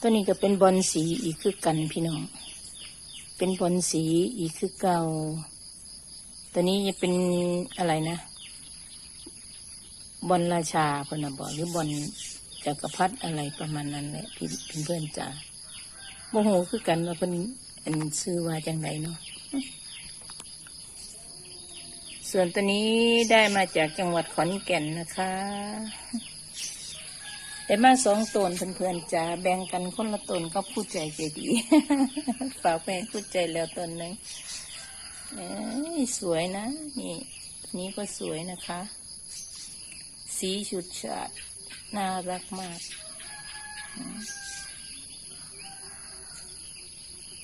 ตัวนี้ก็เป็นบอลสีอีกคือกันพี่น้อง เป็นบอลสีอีกคือเก่า ตัวนี้จะเป็นอะไรนะบอลราชาพนนะบอกหรือบอลจักรพรรดิอะไรประมาณนั้นแหละพี่เพื่อนจ๋าโมโหคือกันว่าเป็นอันซื้อว่าจังไรเนาะส่วนตัวนี้ได้มาจากจังหวัดขอนแก่นนะคะ ได้มาสองตนเพื่อนๆจ๋าแบ่งกันคนละตนก็ผู้ใจใจดี ฝากไปให้ผู้ใจแล้วตนหนึ่งเอ้ยสวยนะ นี่นี้ก็สวยนะคะ สีชุดฉาดน่ารักมาก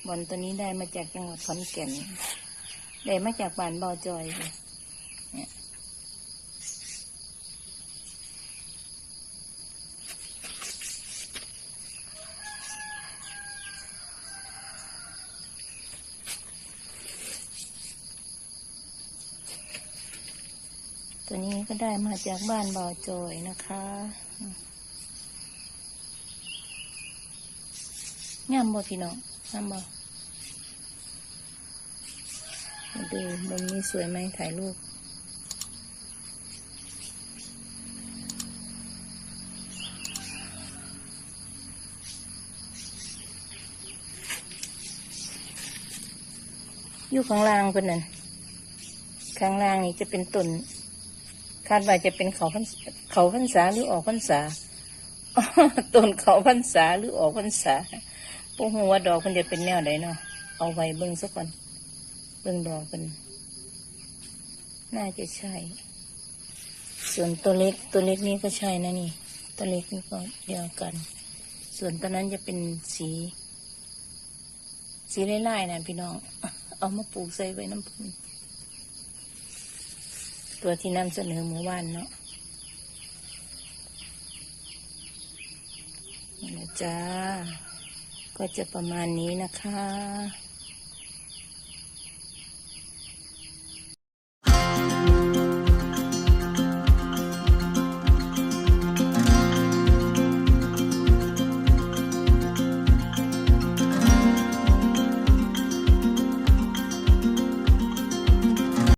บอลตัวนี้ได้มาจากจังหวัดขอนแก่นได้มาจากบ้านบอจอยเลย ตัวนี้ก็ได้มาจากบ้านบ่อโจยนะคะงามบ่พี่น้องงามบ่มาดูมุมนี้สวยไหมถ่ายรูปอยู่ข้างล่างเพื่อนนั่นข้างล่างนี่จะเป็นต้น คาดว่าจะเป็นเขาพันเขาพรรษาหรือออกพรรษาต้นเขาพรรษาหรือออกพรรษาพวกหัวดอกมันจะเป็นแนวไหนเนาะเอาไว้เบิ่งสักก่อนเบิ่งดอกเป็นน่าจะใช่ ส่วนตัวเล็กตัวเล็กนี้ก็ใช่นะนี่ ตัวเล็กนี่ก็เดียวกัน ส่วนตัวนั้นจะเป็นสี สีไล่ๆนะพี่น้อง เอามาปลูกใส่ไว้น้ำพึ่ง ตัวที่นำเสนอเมื่อวานเนาะนี่นะจ้าก็จะประมาณนี้นะคะ